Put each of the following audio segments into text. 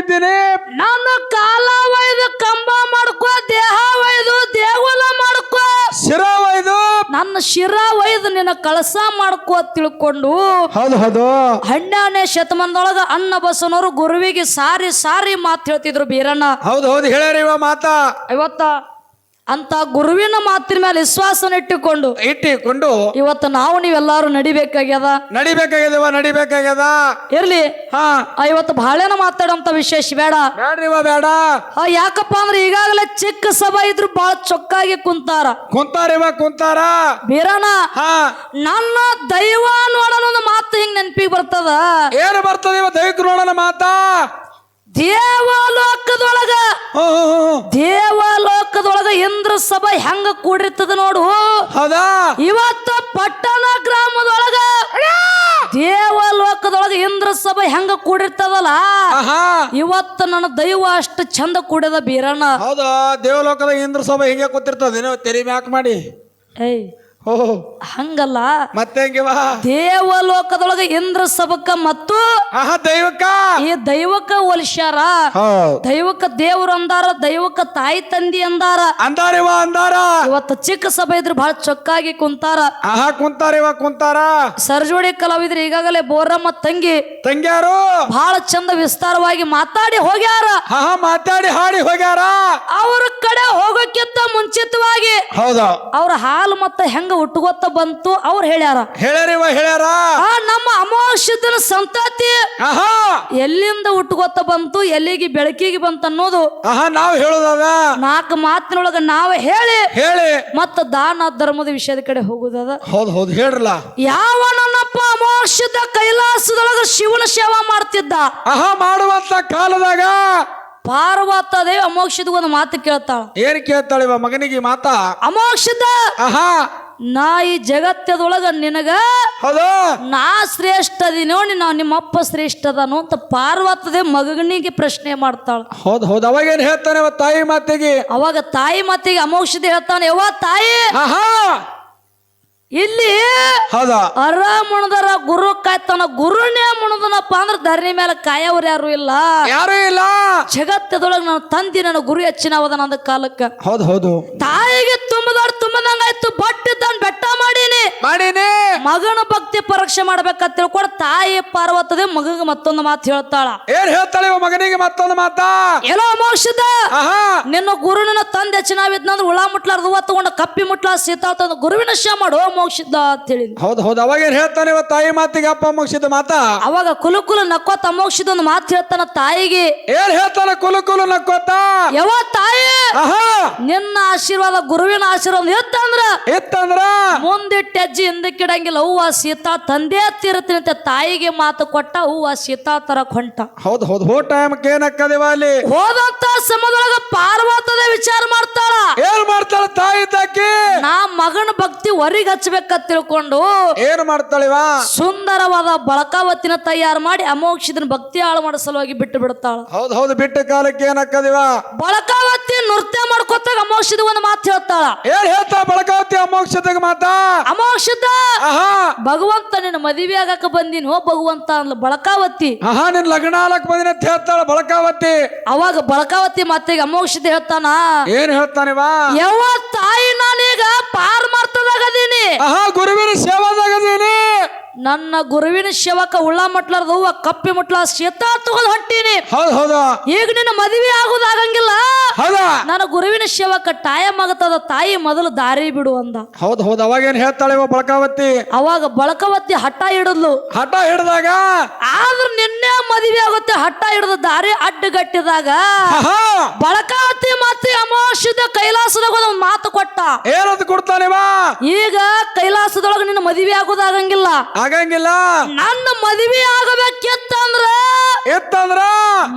ಬಿದ್ದೀನಿ ನನ್ನ ಕಾಲ ಒಯ್ದು ಕಂಬ ಮಾಡ್ಕೋ ದೇಹ ಒಯ್ದು ದೇಗುಲ ಮಾಡ್ಕೋ. ಶಿರ ಒಯ್ದು. ನನ್ನ ಶಿರ ಒಯ್ದು ನಿನ್ನ ಕಳಸ ಮಾಡ್ಕೋ ತಿಳ್ಕೊಂಡು ಹೌದು ಹೌದು. ಹನ್ನೆರಡನೇ ಶತಮಾನದೊಳಗ ಅನ್ನ ಬಸವನವರು ಗುರುವಿಗೆ ಸಾರಿ ಸಾರಿ ಮಾತು ಹೇಳ್ತಿದ್ರು ಬೀರಣ್ಣ. ಹೌದು ಹೌದು. ಹೇಳ್ಯಾರ ಇವ ಮಾತಾ. ಇವತ್ತ ಅಂತ ಗುರುವಿನ ಮಾತಿನ ಮೇಲೆ ವಿಶ್ವಾಸನ ಇಟ್ಟುಕೊಂಡು ಇಟ್ಟುಕೊಂಡು ಇವತ್ತು ನಾವು ನೀವೆಲ್ಲಾರು ನಡಿಬೇಕಾಗ್ಯದ? ನಡಿಬೇಕಾಗ್ಯದವ ನಡಿಬೇಕಾಗ್ಯದ? ಇರ್ಲಿ. ಹಾ. ಆ, ಇವತ್ತು ಬಾಳೆನ ಮಾತಾಡೋಂತ ವಿಶೇಷ ಬೇಡ. ಬೇಡ. ಆ, ಯಾಕಪ್ಪ ಅಂದ್ರೆ ಈಗಾಗಲೇ ಚಿಕ್ಕ ಸಭಾ ಇದ್ರು ಬಹಳ ಚೊಕ್ಕಾಗಿ ಕುಂತಾರ. ಕುಂತಾರಿವ ಕುಂತಾರ? ಬೀರಣ ಹಾ. ನನ್ನ ದೈವ ನೋಡೋಣ ಒಂದು ಮಾತು ಹಿಂಗ್ ನೆನಪಿಗೆ ಬರ್ತದ? ಏನು ಬರ್ತದ ಇವ ದೈವಿಕ ನೋಡೋಣ ಮಾತಾ? ದೇವಲೋಕದೊಳಗ ಹ್ಮ್, ಹ್ಮ್, ಹ್ಮ್. ದೇವಲೋಕದೊಳಗ ಇಂದ್ರ ಸಭಾ ಹೆಂಗ ಕೂಡಿರ್ತದ ನೋಡು. ಹೌದಾ? ಇವತ್ತು ಪಟ್ಟಣ ಗ್ರಾಮದೊಳಗ ದೇವಲೋಕದೊಳಗ ಇಂದ್ರ ಸಭೆ ಹೆಂಗ ಕೂಡಿರ್ತದಲ್ಲ? ಆಹಾ! ಇವತ್ತು ನನ್ನ ದೈವ ಅಷ್ಟು ಚಂದ ಕೂಡದ ಬೀರಣ್ಣ. ಹೌದಾ? ದೇವಲೋಕದ ಇಂದ್ರ ಸಭೆ ಹಿಂಗೆ ಕೂತಿರ್ತದ? ತೆರಿ ಮ್ಯಾಕ್ ಮಾಡಿ. ಏಯ್ ಹಂಗಲ್ಲ. ಮತ್ತೆ ದೇವ ದೇವಲೋಕದೊಳಗ ಇಂದ್ರ ಸಭಕ್ಕ ಮತ್ತು ಆಹಾ ದೈವಕ್ಕ? ಈ ದೈವಕ್ಕ ಹೋಲಿಸ್ಯಾರ. ದೈವಕ ದೈವಕ್ಕ ದೇವ್ರು ಅಂದಾರ ದೈವಕ್ಕ ತಾಯಿ ತಂದಿ ಅಂದಾರ. ಅಂದಾರಿವ ಅಂದಾರ? ಇವತ್ತು ಚಿಕ್ಕ ಸಭೆ ಇದ್ರ ಬಹಳ ಚೊಕ್ಕಾಗಿ ಕುಂತಾರ. ಆಹಾ ಕುಂತಾರಿವ ಕುಂತಾರ? ಸರ್ಜೋಡಿ ಕಲಾವಿದ್ರು ಈಗಾಗಲೇ ಬೋರಮ್ಮ ತಂಗಿ. ತಂಗ್ಯಾರು? ಬಹಳ ಚಂದ ವಿಸ್ತಾರವಾಗಿ ಮಾತಾಡಿ ಹೋಗ್ಯಾರ. ಆಹಾ ಮಾತಾಡಿ ಹಾಡಿ ಹೋಗ್ಯಾರ? ಅವ್ರ ಕಡೆ ಹೋಗೋಕ್ಕಿಂತ ಮುಂಚಿತವಾಗಿ ಹೌದಾ? ಅವ್ರ ಹಾಲು ಮತ್ತೆ ಹೆಂಗ ಉಟ್ಕೋತ ಬಂತು ಅವ್ರು ಹೇಳ್ಯಾರ. ಹೇಳ್ಯಾರಿವ ಹೇಳ್ಯಾರ? ಆ ನಮ್ಮ ಅಮೋಷದನ ಸಂತತಿ ಆಹಾ! ಎಲ್ಲಿಂದ ಉಟ್ಕೋತ ಬಂತು ಎಲ್ಲಿಗೆ ಬೆಳಕಿಗೆ ಬಂತು ಅನ್ನೋದು. ಆಹಾ ನಾವ್ ಹೇಳುದದ? ನಾಲ್ಕು ಮಾತಿನೊಳಗ ನಾವು ಹೇಳಿ. ಹೇಳಿ. ಮತ್ತ ದಾನ ಧರ್ಮದ ವಿಷಯದ ಕಡೆ ಹೋಗುದದ. ಹೌದ್ ಹೌದು ಹೇಳ್ರಲ್ಲ ಯಾವ ನನ್ನಪ್ಪ ಅಮೋಷದ ಕೈಲಾಸದೊಳಗ ಶಿವನ ಸೇವಾ ಮಾಡ್ತಿದ್ದ? ಆಹಾ ಮಾಡುವಂತ ಕಾಲದಾಗ ಪಾರ್ವತ ದೇವಿ ಅಮೋಕ್ಷದ ಒಂದು ಮಾತು ಕೇಳ್ತಾಳ. ಏನ್ ಕೇಳ್ತಾಳಿವ ಮಗನಿಗೆ ಮಾತಾ? ಅಮೋಕ್ಷದ ಆಹಾ! ನಾ ಈ ಜಗತ್ತದೊಳಗ ನಿನಗ ನಾ ಶ್ರೇಷ್ಠ ನೋಡಿ ನಾ ನಿಮ್ಮಪ್ಪ ಶ್ರೇಷ್ಠ ಅದನು ಅಂತ ಪಾರ್ವತದೆ ಮಗನಿಗೆ ಪ್ರಶ್ನೆ ಮಾಡ್ತಾಳ. ಹೌದ್ ಹೌದ್ ಅವಾಗೇನ್ ಹೇಳ್ತಾನೆ ಇವ ತಾಯಿ ಮಾತಿಗೆ? ಅವಾಗ ತಾಯಿ ಮಾತಿಗೆ ಅಮೋಕ್ಷದ ಹೇಳ್ತಾನೆ ಯವ್ವ ತಾಯಿ! ಇಲ್ಲಿ ಹೌದಾ? ಅರ ಮುಣದರ ಗುರು ಕಾಯ್ತಾನ ಗುರುನೇ ಮುಣದನಪ್ಪ ಅಂದ್ರೆ ಧರಣಿ ಮೇಲೆ ಕಾಯವ್ರು ಯಾರು ಇಲ್ಲ. ಯಾರು ಇಲ್ಲ! ಜಗತ್ತದೊಳಗೆ ನಾನು ತಂದಿ ನನ್ನ ಗುರು ಹೆಚ್ಚಿನವದ ನಂದ ಕಾಲಕ್ಕೆ. ಹೌದ್ ಹೌದು. ತಾಯಿಗೆ ಮಾಡೀನಿ. ಮಗನ ಭಕ್ತಿ ಪರೀಕ್ಷೆ ಮಾಡ್ಬೇಕಂತ ತಿಳ್ಕೊಂಡು ತಾಯಿ ಪಾರ್ವತದೆ ಮಗಗೆ ಮತ್ತೊಂದು ಮಾತು ಹೇಳ್ತಾಳ. ಏನ್ ಹೇಳ್ತಾಳೆ ಇವ ಮಗನಿಗೆ ಮತ್ತೊಂದು ಮಾತ? ಎಲ್ಲೋ ಮೋಕ್ಷದ? ಆಹಾ. ನಿನ್ನ ಗುರುನ ತಂದೆ ಚೆನ್ನಾವಿದ್ನಂದ್ರೆ ಉಳ ಮುಟ್ಲಾರ್ದು ಹೂವ ತಗೊಂಡ ಕಪ್ಪಿ ಮುಟ್ಲ ಸೀತಾ ತಂದು ಗುರುವಿನ ಶ್ಯ ಮಾಡೋ ಮೋಕ್ಷದ ಅಂತ ಹೇಳಿ ಹೌದ್ ಹೌದ್. ಅವಾಗೇನ್ ಹೇಳ್ತಾನೆ ಇವ ತಾಯಿ ಮಾತಿಗೆ ಅಪ್ಪ ಮುಗಿಸಿದ ಮಾತಾ? ಅವಾಗ ಕುಲುಕುಲು ಕುಲು ನಕ್ಕೋತ ಮೋಕ್ಷದ ಒಂದು ಮಾತು ಹೇಳ್ತಾನ ತಾಯಿಗೆ. ಏನ್ ಹೇಳ್ತಾನೆ ಕುಲು ಕುಲು ನಕ್ಕೋತ? ಯಾವ ತಾಯಿ ಆಹಾ. ನಿನ್ನ ಆಶೀರ್ವಾದ ಗುರುವಿನ ಆಶೀರ್ವಾದ ಇತ್ತಂದ್ರ ಇತ್ತಂದ್ರ? ಮುಂದಿಟ್ಟ ಹೆಜ್ಜೆ ಹಿಂದಕ್ಕಿಡಂಗಿಲ್ಲ ಹೂವ ಸೀತಾ ತಂದೆ ತಿರುತ್ತಿನಂತೆ ಅಂತ ತಾಯಿಗೆ ಮಾತು ಕೊಟ್ಟ ಹೂವ ಸೀತಾ ತರ ಹೊಂಟ. ಹೌದು ಹೌದು. ಹೋ ಟೈಮ್ಗೆ ಏನಕ್ಕದಿವ ಅಲ್ಲಿ? ಹೋದಂತ ಸಮುದ್ರದ ಪಾರ್ವತದ ವಿಚಾರ ಮಾಡ್ತಾಳ. ಏನ್ ಮಾಡ್ತಾಳ ತಾಯಿ ತಾಕಿ? ನಾ ಮಗನ ಭಕ್ತಿ ಹೊರಗೆ ಹಚ್ಚಬೇಕ ತಿಳ್ಕೊಂಡು ಏನ್ ಮಾಡ್ತಾಳಿವ ಸುಂದರವಾದ ಬಳಕಾವತಿನ ತಯಾರು ಮಾಡಿ ಅಮೋಕ್ಷಿದನ ಭಕ್ತಿ ಹಾಳು ಮಾಡೋ ಸಲುವಾಗಿ ಬಿಟ್ಟು ಬಿಡ್ತಾಳ. ಹೌದು ಹೌದು ಬಿಟ್ಟ ಕಾಲಕ್ಕೆ ಏನಕ್ಕದಿವ ಬಳಕಾವತಿ ನೃತ್ಯ ಮಾಡ್ಕೊತಾಗ ಅಮೋಕ್ಷದ ಒಂದು ಮಾತು ಹೇಳ್ತಾಳ. ಏನ್ ಹೇಳ್ತಾ ಬಳಕಾವತಿ ಅಮೋಕ್ಷತೆಗೆ ಮಾತಾ? ಅಮೋಕ್ಷದ ಆಹಾ. ಭಗವಂತ ನಿನ್ನ ಮದುವೆ ಆಗಕ ಬಂದಿನೋ ಭಗವಂತ ಅಂದ್ಲ ಬಳಕಾವತಿ. ಆಹಾ ನಿನ್ ಲಗ್ನ ಆಲಕ್ ಬಂದಿನ ಅಂತ ಹೇಳ್ತಾಳ ಬಳಕಾವತಿ. ಅವಾಗ ಬಳಕಾವತಿ ಮಾತಿಗೆ ಅಮೋಕ್ಷದ ಹೇಳ್ತಾನ? ಏನ್ ಹೇಳ್ತಾನಿವ ಯಾವ ತಾಯಿ ನಾನೀಗ ಪಾರ್ ಮಾಡ್ತದಾಗದೀನಿ ಆಹಾ ಗುರುವಿನ ಸೇವಾದಾಗದೀನಿ. ನನ್ನ ಗುರುವಿನ ಶವಕ ಉಳ್ಳ ಮಟ್ಲಾರ್ದು ಹೂವ ಕಪ್ಪಿ ಮುಟ್ಲ ಶೇತ ತಗೊಂಡ್ ಹೊಂಟೀನಿ. ಹೌದ್ ಹೌದಾ. ಈಗ ನಿನ್ನ ಮದುವೆ ಆಗೋದಾಗಂಗಿಲ್ಲ ಹೌದಾ. ನನ್ನ ಗುರುವಿನ ಶವಕ ಟೈಮ್ ಆಗತ್ತದ ತಾಯಿ ಮೊದಲು ದಾರಿ ಬಿಡು ಅಂದ. ಹೌದ್ ಹೌದ್. ಅವಾಗ ಏನ್ ಹೇಳ್ತಾಳೆ ಬಳಕಾವತಿ? ಅವಾಗ ಬಳಕಾವತ್ತಿ ಹಠ ಹಿಡಿದ್ಲು. ಹಠ ಹಿಡ್ದಾಗ? ಆದ್ರ ನಿನ್ನೆ ಮದುವೆ ಆಗುತ್ತೆ ಹಠ ಹಿಡಿದ ದಾರಿ ಅಡ್ಡಗಟ್ಟಿದಾಗ ಬಳಕಾವತಿ ಮತ್ತೆ ಅಮಾವಾಸ್ಯದ ಕೈಲಾಸದಾಗ ಒಂದು ಮಾತು ಕೊಟ್ಟ. ಏನದು ಕೊಡ್ತಾನೆ ಈಗ ಕೈಲಾಸದೊಳಗ ನಿನ್ನ ಮದುವೆ ಆಗೋದಾಗಂಗಿಲ್ಲ ಆಗಂಗಿಲ್ಲ. ನನ್ನ ಮದುವೆ ಆಗಬೇಕಿತ್ತಂದ್ರ ಎತ್ತಂದ್ರ?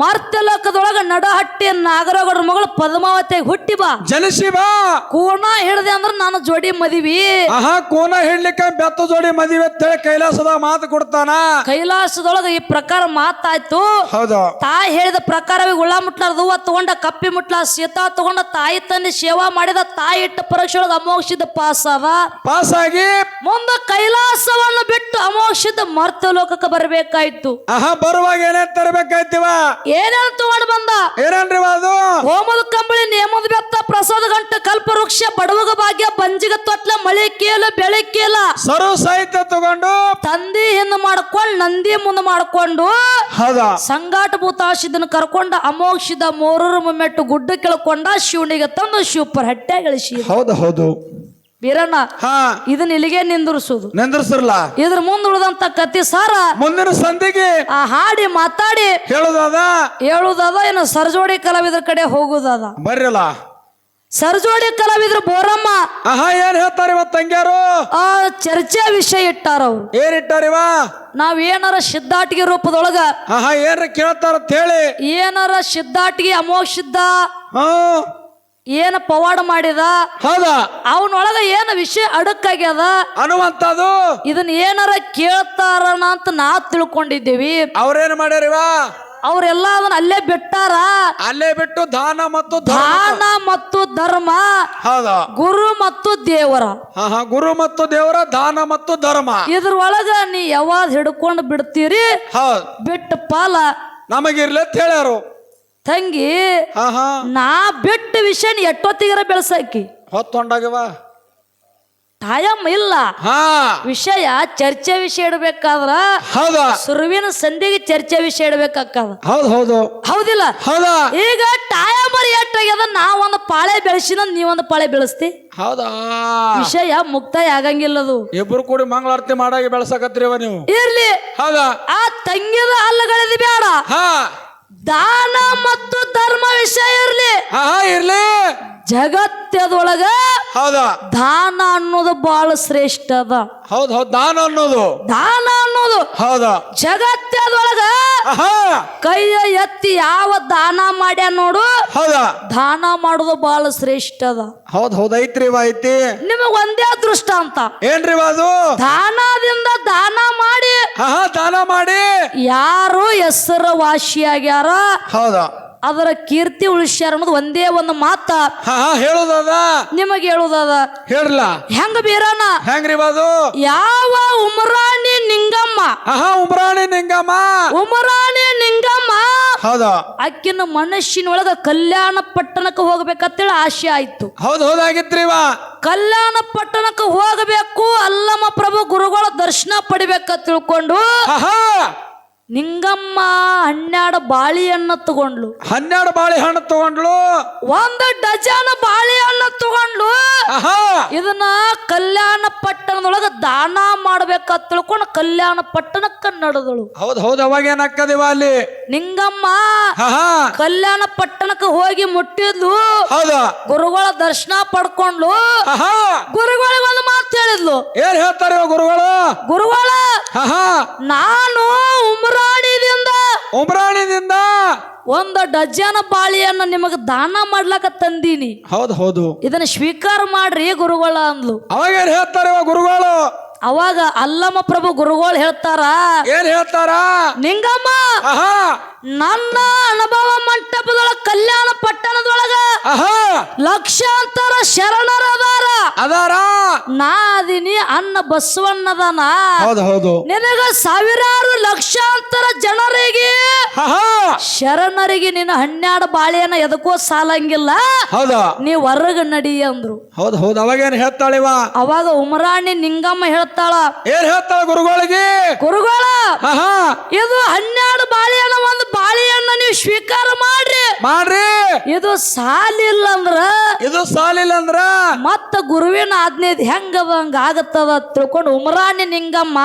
ಮರ್ತ್ಯ ಲೋಕದೊಳಗ ನಡಹಟ್ಟಿ ನಾಗರಗೌಡರ ಮಗಳು ಪದ್ಮಾವತಿ ಹುಟ್ಟಿ ಬಾ. ಜನಿಸಿ ಬಾ. ಕೋಣ ಹಿಡ್ದೆ ಅಂದ್ರ ನಾನು ಜೋಡಿ ಮದಿವಿ. ಆಹಾ ಕೋನ ಹಿಡ್ಲಿಕ್ಕ ಬೆತ್ತ ಜೋಡಿ ಮದಿವೆ ಅಂತ ಹೇಳಿ ಕೈಲಾಸದ ಮಾತು ಕೊಡ್ತಾನ. ಕೈಲಾಸದೊಳಗ ಈ ಪ್ರಕಾರ ಮಾತಾಯ್ತು. ಹೌದು. ತಾಯಿ ಹೇಳಿದ ಪ್ರಕಾರವೇ ಉಳ್ಳ ಮುಟ್ಲಾರ ಹೂವ ತಗೊಂಡ ಕಪ್ಪಿ ಮುಟ್ಲ ಸೀತಾ ತಗೊಂಡ ತಾಯಿ ತಂದೆ ಸೇವಾ ಮಾಡಿದ ತಾಯಿ ಇಟ್ಟ ಪರೀಕ್ಷೆ ಒಳಗ ಅಮೋಕ್ಷದ ಪಾಸ್ ಅದ. ಪಾಸ್ ಆಗಿ ಮುಂದೆ ಕೈಲಾಸವನ್ನು ಬಿಟ್ಟು ಅಮೋಕ್ಷದ ಮರ್ತ್ಯ ಲೋಕಕ್ಕೆ ಬರಬೇಕಾಯ್ತು. ಆಹಾ ಬರುವಾಗ ಏನೇನ್ ತರಬೇಕಾಯ್ತಿವ? ಏನೇನು ತಗೊಂಡು ಬಂದ? ಏನೇನ್ರಿ ಅದು? ಹೋಮದ ಕಂಬಳಿ ನೇಮದ ಬೆತ್ತ ಪ್ರಸಾದ ಗಂಟ ಕಲ್ಪ ವೃಕ್ಷ ಬಡವಗ ಭಾಗ್ಯ ಬಂಜಿಗ ತೊಟ್ಲ ಮಳೆ ಕೇಲ ಬೆಳೆ ಕೇಲ. ಸರು ಸಾಹಿತ್ಯ ತಗೊಂಡು? ತಂದಿ ಹಿಂದ್ ಮಾಡ್ಕೊಂಡು ನಂದಿ ಮುಂದೆ ಮಾಡ್ಕೊಂಡು ಹೌದಾ? ಸಂಗಾಟ ಭೂತಾಶಿದನ ಕರ್ಕೊಂಡ ಅಮೋಕ್ಷಿದ ಮೂರರ ಮೆಟ್ಟು ಗುಡ್ಡ ಕೆಳ್ಕೊಂಡ ಶಿವನಿಗೆ ತಂದು ಶಿವಪರ್ ಹಟ್ಟೆ ಗಳಿಸಿ ಹೌದು ಹೌದು. ಬೀರಣ್ಣ ಹಾ. ಇದನ್ನ ಇಲ್ಲಿಗೆ ನಿಂದಿರಿಸುದು ನಿಂದ್ರಸಿರ್ಲ? ಇದ್ರ ಮುಂದ್ ಉಳಿದಂತ ಕತ್ತಿ ಸಾರ. ಮುಂದಿನ ಸಂಧಿಗೆ ಆ ಹಾಡಿ ಮಾತಾಡಿ. ಹೇಳುದಾದ? ಹೇಳುದದ ಏನು ಸರ್ಜೋಡಿ ಕಲಾವಿದ್ರ ಕಡೆ ಹೋಗುದಾದ. ಬರ್ರಲ್ಲ. ಸರ್ಜೋಡಿ ಕಲಾವಿದ್ರ ಬೋರಮ್ಮ. ಆಹಾ ಏನ್ ಹೇಳ್ತಾರ ಇವತ್ ತಂಗ್ಯಾರು? ಆ ಚರ್ಚೆ ವಿಷಯ ಇಟ್ಟಾರ ಅವ್ರು. ಏನ್ ಇಟ್ಟಾರಿವ ನಾವ್ ಏನಾರ ಸಿದ್ಧಾಟಿಗೆ ರೂಪದೊಳಗ ಆಹಾ ಏನ್ರ ಕೇಳ್ತಾರ ಅಂತ ಹೇಳಿ. ಏನಾರ ಸಿದ್ಧಾಟಿಗೆ ಸಿದ್ಧ ಹಾ. ಏನ ಪವಾಡ ಮಾಡಿದ? ಹೌದ. ಅವನೊಳಗ ಏನ ವಿಷಯ ಅಡಕಾಗ್ಯದ ಅನ್ನುವಂತದು ಇದನ್ನ ಏನಾರ ಕೇಳ್ತಾರನ ಅಂತ ನಾ ತಿಳ್ಕೊಂಡಿದ್ದೀವಿ. ಅವ್ರೇನ್ ಮಾಡ್ಯಾರಿವ ಅವರೆಲ್ಲ ಅದನ್ನ ಅಲ್ಲೇ ಬಿಟ್ಟಾರ? ಅಲ್ಲೇ ಬಿಟ್ಟು ದಾನ ಮತ್ತು ದಾನ ಮತ್ತು ಧರ್ಮ ಹೌದಾ. ಗುರು ಮತ್ತು ದೇವರ. ಗುರು ಮತ್ತು ದೇವರ ದಾನ ಮತ್ತು ಧರ್ಮ. ಇದ್ರೊಳಗ ನೀ ಯಾವಾಗ ಹಿಡ್ಕೊಂಡು ಬಿಡ್ತೀರಿ? ಹೌದು. ಬಿಟ್ಟ ಪಾಲ. ನಮಗಿರ್ಲಿ ಅಂತ ಹೇಳ್ಯಾರು. ತಂಗಿ ಹಾ ಹಾ. ನಾ ಬಿಟ್ಟ ವಿಷಯ ನೀ ಎಷ್ಟೊತ್ತಿಗರ ಬೆಳೆಸಾಕಿ. ಹೊತ್ತೊಂಡಾಗವ ಟೈಮ್ ಇಲ್ಲ. ವಿಷಯ ಚರ್ಚೆ ವಿಷಯ ಇಡಬೇಕಾದ್ರ ಹೌದಾ. ಸುರುವಿನ ಸಂಧಿಗೆ ಚರ್ಚೆ ವಿಷಯ ಇಡಬೇಕಾಗ್ತದ. ಹೌದ್ ಹೌದು. ಹೌದಿಲ್ಲ? ಹೌದಾ. ಈಗ ಟೈಮರ್ ಎಟ್ಟಾಗ್ಯದ ನಾ ಒಂದು ಪಾಳೆ ಬೆಳೆಸಿನ ನೀವೊಂದು ಪಾಳೆ ಬೆಳೆಸ್ತಿ. ಹೌದಾ? ವಿಷಯ ಮುಕ್ತಾಯ ಆಗಂಗಿಲ್ಲ ಅದು ಇಬ್ರು ಕೂಡಿ ಮಂಗಳಾರತಿ ಮಾಡಾಗಿ ಬೆಳ್ಸಕತ್ರಿವ ನೀವು? ಇರ್ಲಿ. ಹೌದಾ. ಆ ತಂಗಿದ ಅಲ್ಲಗಳಿದ್ ಬೇಡ ಹಾ. ದಾನ ಮತ್ತು ಧರ್ಮ ವಿಷಯ ಇರ್ಲಿ. ಹಾ ಇರ್ಲಿ. ಜಗತ್ತದೊಳಗ ಹೌದಾ? ದಾನ ಅನ್ನೋದು ಬಹಳ ಶ್ರೇಷ್ಠ ಅದ. ಹೌದು ಹೌದ್ ದಾನ ಅನ್ನೋದು. ದಾನ ಅನ್ನೋದು ಹೌದಾ? ಜಗತ್ತದೊಳಗ ಕೈಯ ಎತ್ತಿ ಯಾವ ದಾನ ದಾನ ಮಾಡೋದು ಬಹಳ ಶ್ರೇಷ್ಠ ಅದ. ಹೌದ್ ಹೌದ್ ಐತ್ರಿ ಇವ ಐತಿ. ನಿಮಗ್ ಒಂದೇ ಅದೃಷ್ಟ ಅಂತ. ಏನ್ರಿ ಇವ ಅದು? ದಾನದಿಂದ ದಾನ ಮಾಡಿ. ಹಾ ಹಾ ದಾನ ಮಾಡಿ. ಯಾರು ಹೆಸರ ವಾಸಿಯಾಗ್ಯಾರ ಹೌದಾ. ಅದರ ಕೀರ್ತಿ ಉಳಿಸ್ಯಾರ ಅನ್ನೋದು ಒಂದೇ ಒಂದು ಮಾತ. ಹಾ ಹಾ ಹೇಳುದದ ನಿಮಗೆ ಹೇಳುದದ ಹೇಳ್ಲ? ಹೆಂಗ ಬೀರಣ್ಣ? ಹೆಂಗ್ರಿ ಇವ ಅದು? ಯಾವ ಉಮರಾಣಿ ನಿಂಗಮ್ಮ? ಹಾ ಹಾ ಉಮ್ರಾಣಿ ನಿಂಗಮ್ಮ. ಉಮರಾಣಿ ನಿಂಗಮ್ಮ ಹೌದಾ. ಅಕ್ಕಿನ ಮನಸ್ಸಿನೊಳಗ ಕಲ್ಯಾಣ ಪಟ್ಟಣಕ್ಕೆ ಹೋಗ್ಬೇಕಂತೇಳಿ ಆಸೆ ಆಯ್ತು. ಹೌದು ಹೌದಾಗಿತ್ರಿ ಇವ. ಕಲ್ಯಾಣ ಪಟ್ಟಣಕ್ಕೆ ಹೋಗಬೇಕು ಅಲ್ಲಮ್ಮ ಪ್ರಭು ಗುರುಗಳ ದರ್ಶನ ಪಡಿಬೇಕ ತಿಳ್ಕೊಂಡು ನಿಂಗಮ್ಮ ಹನ್ನೆರಡು ಬಾಳಿಹಣ್ಣ ತಗೊಂಡ್ಲು ಹನ್ನೆರಡು ಬಾಳೆಹಣ್ಣು ತಗೊಂಡ್ಲು ಒಂದು ಡಜನ್ ಬಾಳೆಹಣ್ಣು ತಗೊಂಡ್ಲು ಇದನ್ನ ಕಲ್ಯಾಣ ಪಟ್ಟಣದೊಳಗ ದಾನ ಮಾಡ್ಬೇಕಂತ ತಿಳ್ಕೊಂಡು ಕಲ್ಯಾಣ ಪಟ್ಟಣಕ್ಕ ನಡೆದಳು. ಹೌದು ಹೌದು ಅವಾಗ ಏನಾಕ್ಕದಿವ ಅಲ್ಲಿ? ನಿಂಗಮ್ಮ ಕಲ್ಯಾಣ ಪಟ್ಟಣಕ್ಕೆ ಹೋಗಿ ಮುಟ್ಟಿದ್ಲು. ಹೌದ. ಗುರುಗಳ ದರ್ಶನ ಪಡ್ಕೊಂಡ್ಲು ಗುರುಗಳ ಗುರುಗಳಿಗೆ ಒಂದು ಮಾತು ಹೇಳಿದ್ಲು. ಏನ್ ಹೇಳ್ತಾರೆ ಗುರುಗಳು? ಗುರುಗಳ ನಾನು ಒಂದು ಡಜನ್ ಬಾಳಿಯನ್ನು ನಿಮಗೆ ದಾನ ಮಾಡ್ಲಕ್ಕ ತಂದೀನಿ. ಹೌದು ಹೌದು. ಇದನ್ನ ಸ್ವೀಕಾರ ಮಾಡ್ರಿ ಗುರುಗಳ ಅಂದ್ಲು. ಅವಾಗ ಏನ್ ಹೇಳ್ತಾರೆ ಗುರುಗಳು? ಅವಾಗ ಅಲ್ಲಮ್ಮ ಪ್ರಭು ಗುರುಗಳು ಹೇಳ್ತಾರ ಏನ್ ಹೇಳ್ತಾರ? ನಿಂಗಮ್ಮ ನನ್ನ ಅನುಭವ ಮಂಟಪದೊಳಗ ಕಲ್ಯಾಣ ಪಟ್ಟಣದೊಳಗ ಆಹಾ. ಲಕ್ಷಾಂತರ ಶರಣರ ಅದಾರ. ಅದಾರ. ನಾ ಅದೀನಿ ಅನ್ನ ಬಸವಣ್ಣದನ. ಹೌದು ಹೌದು. ನಿನಗ ಸಾವಿರಾರು ಲಕ್ಷಾಂತರ ಜನರಿಗೆ ಶರಣರಿಗೆ ನಿನ್ನ ಹನ್ನೆರಡು ಬಾಳೆಯನ್ನ ಎದಕ್ಕೋ ಸಾಲಂಗಿಲ್ಲ. ಹೌದಾ. ನೀ ಹೊರಗ ನಡಿ ಅಂದ್ರು. ಹೌದು ಹೌದು. ಅವಾಗ ಏನ್ ಹೇಳ್ತಾಳಿವ ಅವಾಗ ಉಮರಾಣಿ ನಿಂಗಮ್ಮ ಹೇಳ್ತಾಳ. ಏನ್ ಹೇಳ್ತಾಳ ಗುರುಗಳಿಗೆ? ಗುರುಗಳ ಇದು ಹನ್ನೆರಡು ಬಾಳೆಹಣ್ಣ ಒಂದು ಬಾಳೆಹಣ್ಣ ನೀವು ಸ್ವೀಕಾರ ಮಾಡ್ರಿ. ಮಾಡ್ರಿ. ಇದು ಸಾಲಿಲ್ಲ ಅಂದ್ರ ಇದು ಸಾಲಿಲ್ಲ ಅಂದ್ರ ಮತ್ತ ಗುರುವಿನ ಆಜ್ಞೆ ಹೆಂಗ ಹಂಗ ಆಗತ್ತವ ತಿಳ್ಕೊಂಡು ಉಮರಾಣಿ ನಿಂಗಮ್ಮ.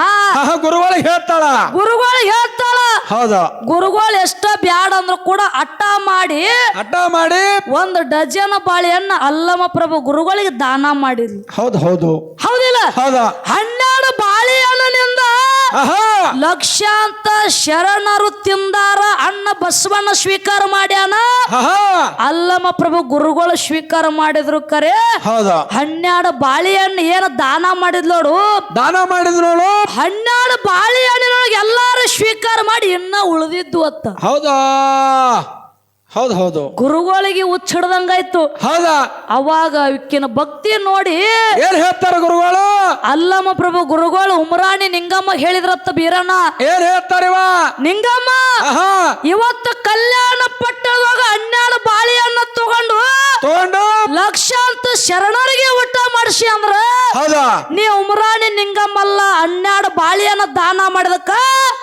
ಗುರುಗಳು ಹೇಳ್ತಾಳ. ಗುರುಗಳು ಹೇಳ್ತಾಳ. ಹೌದ. ಗುರುಗಳು ಎಷ್ಟ ಬ್ಯಾಡ ಅಂದ್ರು ಕೂಡ ಅಟ್ಟ ಮಾಡಿ ಅಟ್ಟ ಮಾಡಿ. ಒಂದು ಡಜನ್ ಬಾಳೆಹಣ್ಣ ಅಲ್ಲಮ ಪ್ರಭು ಗುರುಗಳಿಗೆ ದಾನ ಮಾಡಿದ್ಲು ಹೌದು ಹೌದು. ಹೌದಿಲ್ಲ? ಹೌದಾ. ಆಹಾ ಲಕ್ಷಾಂತ ಶರಣರು ತಿಂದಾರ ಅಣ್ಣ ಬಸವಣ್ಣ ಸ್ವೀಕಾರ ಮಾಡ್ಯಾನ? ಅಲ್ಲಮ್ಮ ಪ್ರಭು ಗುರುಗಳು ಸ್ವೀಕಾರ ಮಾಡಿದ್ರು ಕರೆ. ಹೌದಾ? ಹನ್ನೆರಡು ಬಾಳೆಹಣ್ಣು ಏನು ದಾನ ಮಾಡಿದ್ಲೋಡು ದಾನ ಮಾಡಿದ್ರೋಳು ಹನ್ನೆರಡು ಬಾಳೆಹಣ್ಣಿನೊಳಗೆ ಎಲ್ಲಾರು ಸ್ವೀಕಾರ ಮಾಡಿ ಇನ್ನ ಉಳಿದಿದ್ದು ಅತ್ತ. ಹೌದಾ? ಹೌದು ಹೌದು. ಗುರುಗಳಿಗೆ ಹುಚ್ಚಿಡ್ದಂಗಾಯ್ತು. ಹೌದಾ? ಅವಾಗ ಇಕ್ಕಿನ ಭಕ್ತಿ ನೋಡಿ ಏನ್ ಹೇಳ್ತಾರ ಗುರುಗಳು? ಅಲ್ಲಮ್ಮ ಪ್ರಭು ಗುರುಗಳು ಉಮರಾಣಿ ನಿಂಗಮ್ಮ ಹೇಳಿದ್ರತ್ತ ಬೀರಣ್ಣ. ಏನ್ ಹೇಳ್ತಾರಿವ ನಿಂಗಮ್ಮ ಇವತ್ತು ಕಲ್ಯಾಣ ಪಟ್ಟಣದಾಗ ಹನ್ನೆರಡು ಬಾಳೆಹಣ್ಣ ತಗೊಂಡು ತಗೊಂಡು? ಲಕ್ಷಾಂತ ಶರಣರಿಗೆ ಊಟ ಮಾಡಿಸಿ ಅಂದ್ರ ಹೌದಾ? ನೀ ಉಮರಾಣಿ ನಿಂಗಮ್ಮಲ್ಲ ಹನ್ನೆರಡು ಬಾಳಿಯನ್ನ ದಾನ ಮಾಡಿದಕ್ಕ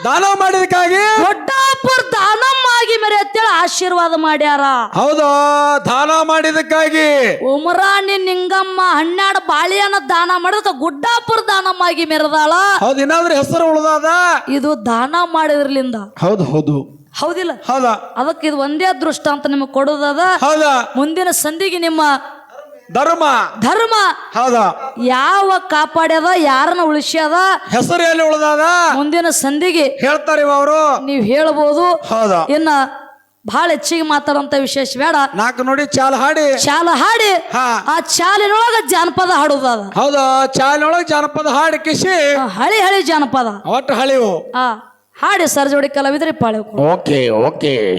ದಾನ ಮಾಡಿದಕ್ಕಾಗಿ? ದೊಡ್ಡಾಪುರ ದಾನಮ್ಮಾಗಿ ಮೇರೆ ಅಂತೇಳಿ ಆಶೀರ್ವಾದ ಮಾಡ್ಯಾರ. ಹೌದು? ದಾನ ಮಾಡಿದಕ್ಕಾಗಿ? ಉಮರಾಣಿ ನಿಂಗಮ್ಮ ಹನ್ನೆರಡು ಬಾಳಿಯನ್ನ ದಾನ ಮಾಡಿದಕ್ಕ ಗುಡ್ಡಾಪುರ ದಾನಮ್ಮಾಗಿ ಮೆರೆದಾಳ. ಹೌದು ಏನಾದ್ರೂ ಹೆಸರು ಉಳಿದಾದ? ಇದು ದಾನ ಮಾಡಿದ್ರಲಿಂದ ಹೌದು ಹೌದು. ಹೌದಿಲ್ಲ? ಹೌದಾ? ಅದಕ್ಕೆ ಇದು ಒಂದೇ ದೃಷ್ಟ ಅಂತ ನಿಮಗೆ ಕೊಡೋದದ. ಹೌದಾ? ಮುಂದಿನ ಸಂಧಿಗೆ ನಿಮ್ಮ ಧರ್ಮ. ಧರ್ಮ. ಹೌದ? ಯಾವ ಕಾಪಾಡ್ಯದ ಯಾರನ್ನ ಉಳಿಸ್ಯದ? ಹೆಸರು ಎಲ್ಲಿ ಉಳಿದಾದ? ಮುಂದಿನ ಸಂಧಿಗೆ ಹೇಳ್ತಾರೆ ಅವರು. ನೀವು ಹೇಳ್ಬೋದು. ಹೌದ? ಇನ್ನ ಬಹಳ ಹೆಚ್ಚಿಗೆ ಮಾತಾಡುವಂತ ವಿಶೇಷ ಬೇಡ. ನಾಲ್ಕು ನೋಡಿ ಚಾಲ ಹಾಡಿ. ಚಾಲ ಹಾಡಿ. ಹಾ. ಆ ಚಾಲಿನೊಳಗ ಜಾನಪದ ಹಾಡುದ ಹೌದಾ? ಚಾಲಿನೊಳಗ ಜಾನಪದ ಹಾಡಿ ಕಿಸಿ ಹಳಿ ಹಳಿ ಜಾನಪದ. ಒಟ್ಟು ಹಳಿವು. ಆ ಹಾಡಿ ಸರ್ ಜೋಡಿ ಕಲಾವಿದ್ರಿ ಪಾಳೆ ಓಕೆ ಓಕೆ.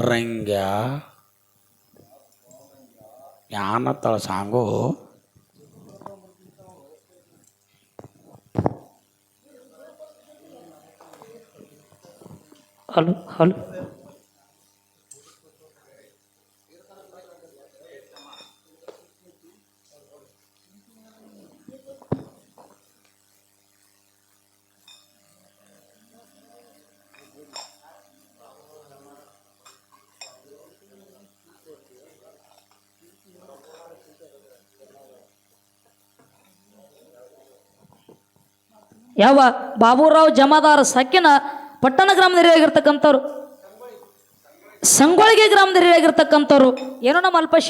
ರಂಗ್ಯ. ಯಾನತ್ತಳ ಸಾಂಗು ಹಲೋ ಹಲೋ ಯಾವ ಬಾಬುರಾವ್ ಜಮಾದಾರ ಸಾಕಿನ ಪಟ್ಟಣ ಗ್ರಾಮದ ಹಿರಿಯಾಗಿರ್ತಕ್ಕಂಥವ್ರು ಸಂಗೊಳ್ಳಿಗೆ ಗ್ರಾಮದ ಆಗಿರ್ತಕ್ಕಂಥವ್ರು ಏನೋ ನಮ್ಮ ಅಲ್ಪಶೇ